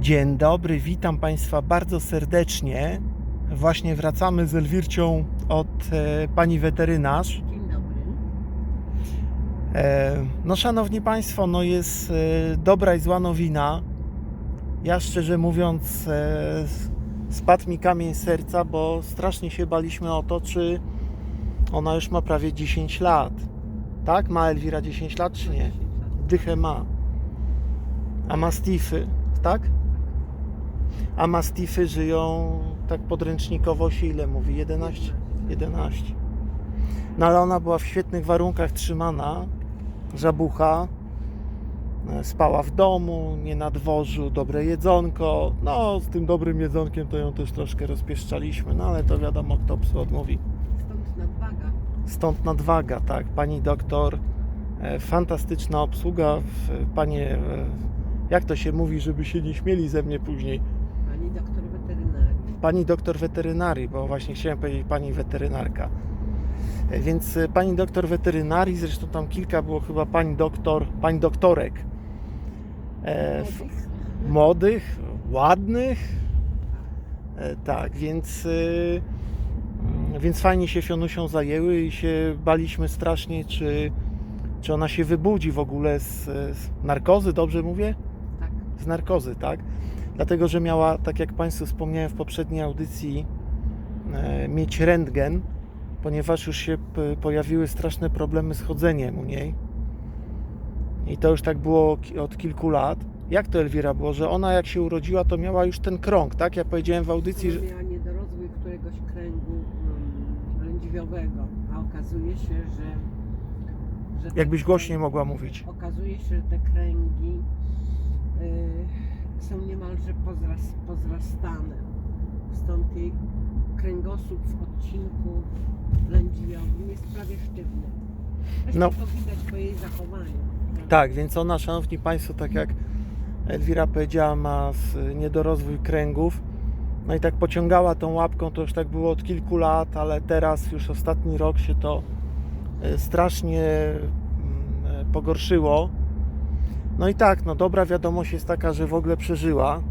Dzień dobry, witam Państwa bardzo serdecznie. Właśnie wracamy z Elwircią od e, pani weterynarz. Dzień dobry. E, no, szanowni Państwo, no jest e, dobra i zła nowina. Ja szczerze mówiąc, e, spadł mi kamień serca, bo strasznie się baliśmy o to, czy ona już ma prawie 10 lat. Tak? Ma Elwira 10 lat, czy nie? Dychę ma. A mastify, tak? A mastify żyją tak podręcznikowo się ile mówi? 11? 11. No ale ona była w świetnych warunkach trzymana, żabucha, e, spała w domu, nie na dworzu, dobre jedzonko. No, z tym dobrym jedzonkiem to ją też troszkę rozpieszczaliśmy, no ale to wiadomo, kto psu odmówi. Stąd nadwaga. Stąd nadwaga, tak. Pani doktor, e, fantastyczna obsługa. w- Panie, e, jak to się mówi, żeby się nie śmieli ze mnie później? Pani doktor weterynarii. Pani doktor weterynarii, bo właśnie chciałem powiedzieć pani weterynarka. E, Więc e, pani doktor weterynarii, zresztą tam kilka było chyba pani doktor, pani doktorek. E, f- Młodych. ładnych. E, Tak, więc, y, mm, więc fajnie się Fionusią zajęły i się baliśmy strasznie, czy, czy ona się wybudzi w ogóle z, z narkozy, dobrze mówię? Tak. Z narkozy, tak? Dlatego, że miała, tak jak Państwu wspomniałem w poprzedniej audycji, e, mieć rentgen, ponieważ już się pojawiły straszne problemy z chodzeniem u niej. I to już tak było od kilku lat. Jak to Elwira było, że ona jak się urodziła, to miała już ten krąg, tak? Ja powiedziałem w audycji, że miała niedorozwój któregoś kręgu um, lędźwiowego, a okazuje się, że... że jakbyś głośniej mogła mówić. Okazuje się, że te kręgi y, są niemalże pozras, pozrastane. Stąd jej kręgosłup w odcinku lędźwiowym jest prawie sztywny. Zresztą No. to widać po jej zachowaniu. Tak, więc ona, szanowni Państwo, tak jak Elwira powiedziała, ma niedorozwój kręgów. No i tak pociągała tą łapką, to już tak było od kilku lat, ale teraz już ostatni rok się to e, strasznie mm, e, pogorszyło. No i tak, no dobra wiadomość jest taka, że w ogóle przeżyła.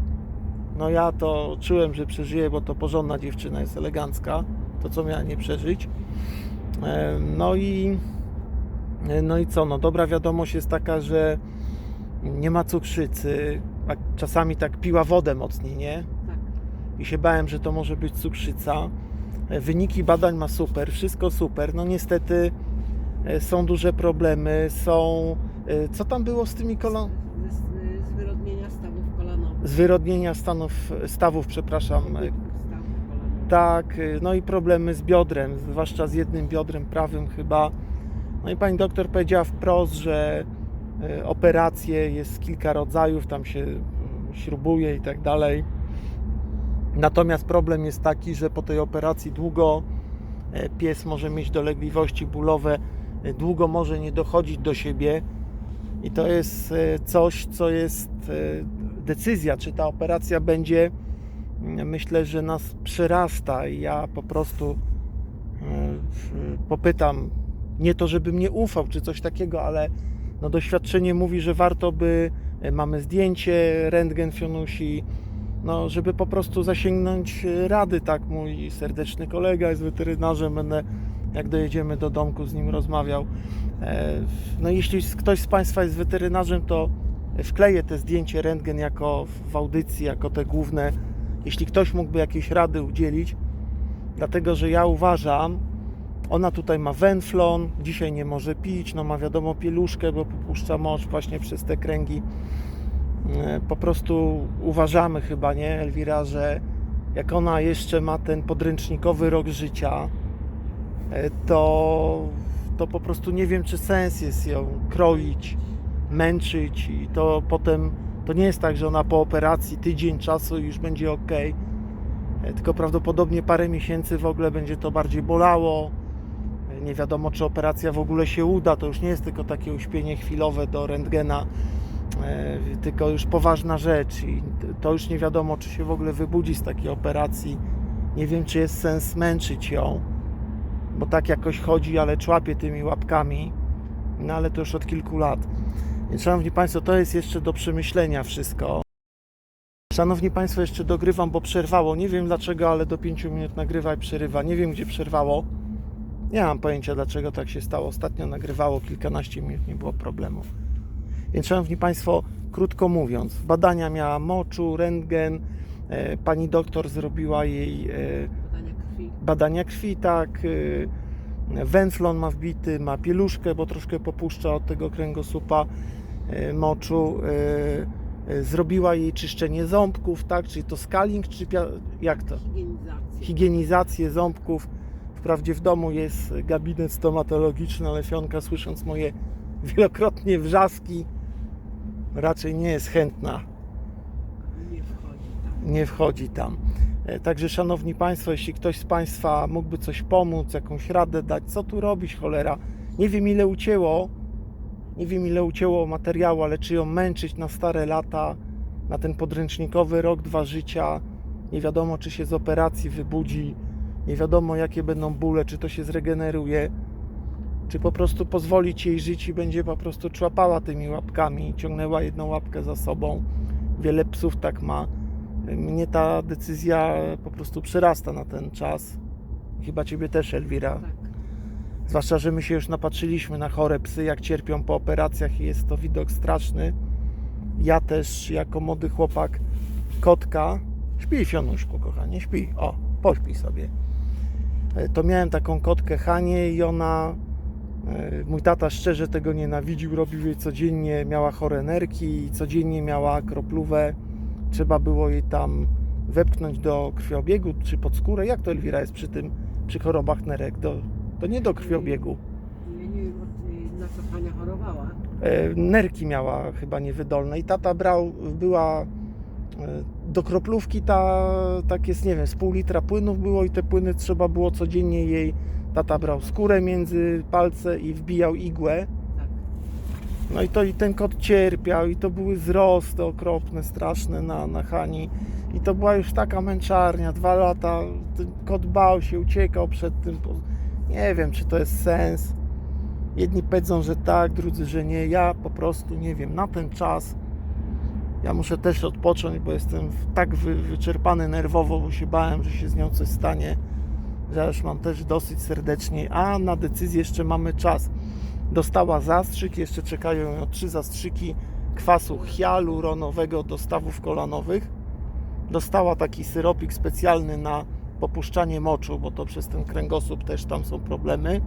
No ja to czułem, że przeżyje, bo to porządna dziewczyna jest elegancka. To co miała nie przeżyć. E, No i no i co? No dobra wiadomość jest taka, że nie ma cukrzycy. A czasami tak piła wodę mocniej, nie? Tak. I się bałem, że to może być cukrzyca. E, Wyniki badań ma super, wszystko super. No niestety e, są duże problemy, są... e, Co tam było z tymi kolon... Z, z, wyrodnienia stawów kolanowych. Z wyrodnienia stanów, stawów, przepraszam. e, Stawów kolanowych. Tak, y, no i problemy z biodrem, zwłaszcza z jednym biodrem prawym chyba. No i pani doktor powiedziała wprost, że y, operacje jest kilka rodzajów, tam się y, śrubuje i tak dalej. Natomiast problem jest taki, że po tej operacji długo e, pies może mieć dolegliwości bólowe, e, długo może nie dochodzić do siebie i to jest e, coś, co jest e, decyzja, czy ta operacja będzie myślę, że nas przerasta i ja po prostu e, popytam, nie to, żebym nie ufał czy coś takiego, ale no doświadczenie mówi, że warto by, mamy zdjęcie, rentgen Fionusi, no żeby po prostu zasięgnąć rady, tak mój serdeczny kolega jest weterynarzem, będę jak dojedziemy do domku z nim rozmawiał. E, No jeśli ktoś z Państwa jest weterynarzem, to wkleję te zdjęcie rentgen jako w audycji, jako te główne jeśli ktoś mógłby jakieś rady udzielić, dlatego że ja uważam, ona tutaj ma wenflon, dzisiaj nie może pić, no ma wiadomo pieluszkę, bo popuszcza mocz właśnie przez te kręgi. E, Po prostu uważamy chyba, nie, Elwira, że jak ona jeszcze ma ten podręcznikowy rok życia, to, to po prostu nie wiem, czy sens jest ją kroić, męczyć i to potem to nie jest tak, że ona po operacji tydzień czasu już będzie ok, E, tylko prawdopodobnie parę miesięcy w ogóle będzie to bardziej bolało. E, Nie wiadomo, czy operacja w ogóle się uda. To już nie jest tylko takie uśpienie chwilowe do rentgena, e, tylko już poważna rzecz i to już nie wiadomo, czy się w ogóle wybudzi z takiej operacji. Nie wiem, czy jest sens męczyć ją, bo tak jakoś chodzi, ale człapie tymi łapkami. No ale to już od kilku lat. Więc, Szanowni Państwo, to jest jeszcze do przemyślenia wszystko. Szanowni Państwo, jeszcze dogrywam, bo przerwało. Nie wiem dlaczego, ale do 5 minut nagrywa i przerywa. Nie wiem, gdzie przerwało. Nie mam pojęcia, dlaczego tak się stało. Ostatnio nagrywało kilkanaście minut, nie było problemu. Więc, Szanowni Państwo, krótko mówiąc, badania miała moczu, rentgen. E, pani doktor zrobiła jej e, krwi. badania krwi, tak. y, Węflon ma wbity, ma pieluszkę, bo troszkę popuszcza od tego kręgosłupa y, moczu. y, Zrobiła jej czyszczenie ząbków, tak? Czyli to scaling, czy jak to? Higienizacja. Higienizację ząbków. Wprawdzie w domu jest gabinet stomatologiczny, ale Fionka słysząc moje wielokrotnie wrzaski raczej nie jest chętna Nie wchodzi tam. nie wchodzi tam. E, Także szanowni Państwo, jeśli ktoś z Państwa mógłby coś pomóc, jakąś radę dać, co tu robić, cholera? Nie wiem ile ucięło, nie wiem ile ucięło materiału, ale czy ją męczyć na stare lata, na ten podręcznikowy rok, dwa życia, nie wiadomo czy się z operacji wybudzi, nie wiadomo jakie będą bóle, czy to się zregeneruje, czy po prostu pozwolić jej żyć i będzie po prostu człapała tymi łapkami, ciągnęła jedną łapkę za sobą. Wiele psów tak ma. Mnie ta decyzja po prostu przyrasta na ten czas. Chyba ciebie też, Elwira. Tak. Zwłaszcza, że my się już napatrzyliśmy na chore psy, jak cierpią po operacjach i jest to widok straszny. Ja też, jako młody chłopak, kotka. Śpi, Fionuszku, kochanie, śpi. O, pośpi sobie. E, To miałem taką kotkę Hanię i ona... e, Mój tata szczerze tego nienawidził, robił jej codziennie, miała chore nerki i codziennie miała kroplówę. Trzeba było jej tam wepchnąć do krwiobiegu czy pod skórę. Jak to Elwira jest przy tym, przy chorobach nerek? Do, to nie do krwiobiegu. Nie wiem, od- na co Hania chorowała. E, nerki miała chyba niewydolne i tata brał, była e, do kroplówki ta, tak jest, nie wiem, z pół litra płynów było i te płyny trzeba było codziennie jej, tata brał skórę między palce i wbijał igłę. No i to i ten kot cierpiał i to były wzrosty okropne, straszne na, na Hani. I to była już taka męczarnia, dwa lata, ten kot bał się, uciekał przed tym. Nie wiem, czy to jest sens. Jedni powiedzą, że tak, drudzy, że nie. Ja po prostu nie wiem, na ten czas ja muszę też odpocząć, bo jestem tak wy, wyczerpany nerwowo, bo się bałem, że się z nią coś stanie, ja już mam też dosyć serdecznie, a na decyzję jeszcze mamy czas. Dostała zastrzyk, jeszcze czekają ją trzy zastrzyki kwasu hialuronowego do stawów kolanowych. Dostała taki syropik specjalny na popuszczanie moczu, bo to przez ten kręgosłup też tam są problemy.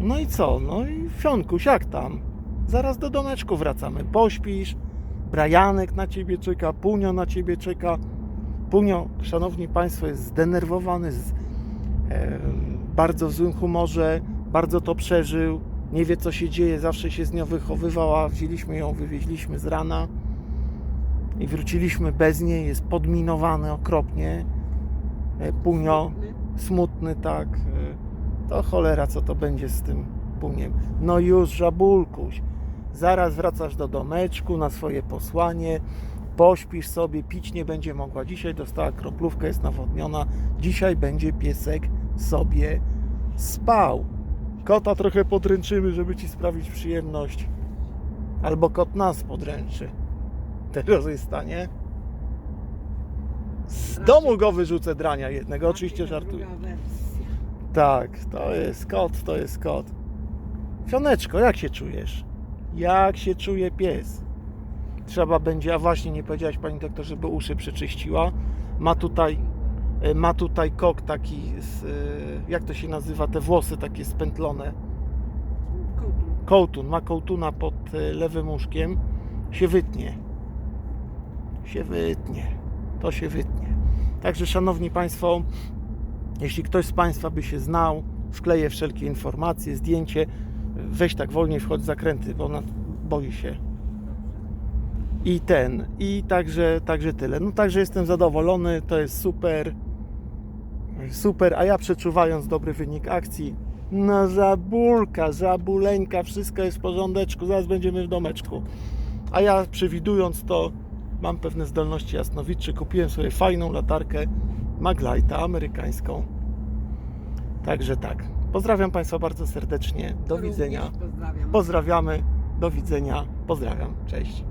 No i co? No i Fionkuś, jak tam? Zaraz do domeczku wracamy. Pośpisz, Brajanek na ciebie czeka, Punio na ciebie czeka. Punio, szanowni państwo, jest zdenerwowany, z, e, bardzo w złym humorze, bardzo to przeżył, nie wie co się dzieje, zawsze się z nią wychowywała, wzięliśmy ją, wywieźliśmy z rana i wróciliśmy bez niej, jest podminowany okropnie. E, Punio, Smutny. smutny tak, e, to cholera co to będzie z tym Puniem. No już żabulkuś, zaraz wracasz do domeczku na swoje posłanie, pośpisz sobie, pić nie będzie mogła. Dzisiaj dostała kroplówkę, jest nawodniona, dzisiaj będzie piesek sobie spał. Kota trochę podręczymy, żeby ci sprawić przyjemność. Albo kot nas podręczy. Tego jest stanie. Z domu go wyrzucę drania jednego, oczywiście żartuję. Tak, to jest kot, to jest kot. Fioneczko, jak się czujesz? Jak się czuje pies? Trzeba będzie, a właśnie nie powiedziałaś pani doktor, żeby uszy przeczyściła. Ma tutaj, ma tutaj kok taki, z, e, jak to się nazywa, te włosy takie spętlone. Kołtun. Ma kołtuna pod e, lewym łóżkiem. Się wytnie. Się wytnie. To się wytnie. Także, szanowni państwo, jeśli ktoś z Państwa by się znał, wkleję wszelkie informacje, zdjęcie, weź tak wolniej wchodź w zakręty, bo ona boi się. I ten, i także, także tyle. No także jestem zadowolony, to jest super. Super, a ja przeczuwając dobry wynik akcji, no żabulka, żabuleńka, wszystko jest w porządeczku, zaraz będziemy w domeczku. A ja przewidując to, mam pewne zdolności jasnowicze, kupiłem sobie fajną latarkę Maglajta amerykańską. Także tak. Pozdrawiam Państwa bardzo serdecznie. Do Również widzenia. Pozdrawiam. Pozdrawiamy. Do widzenia. Pozdrawiam. Cześć.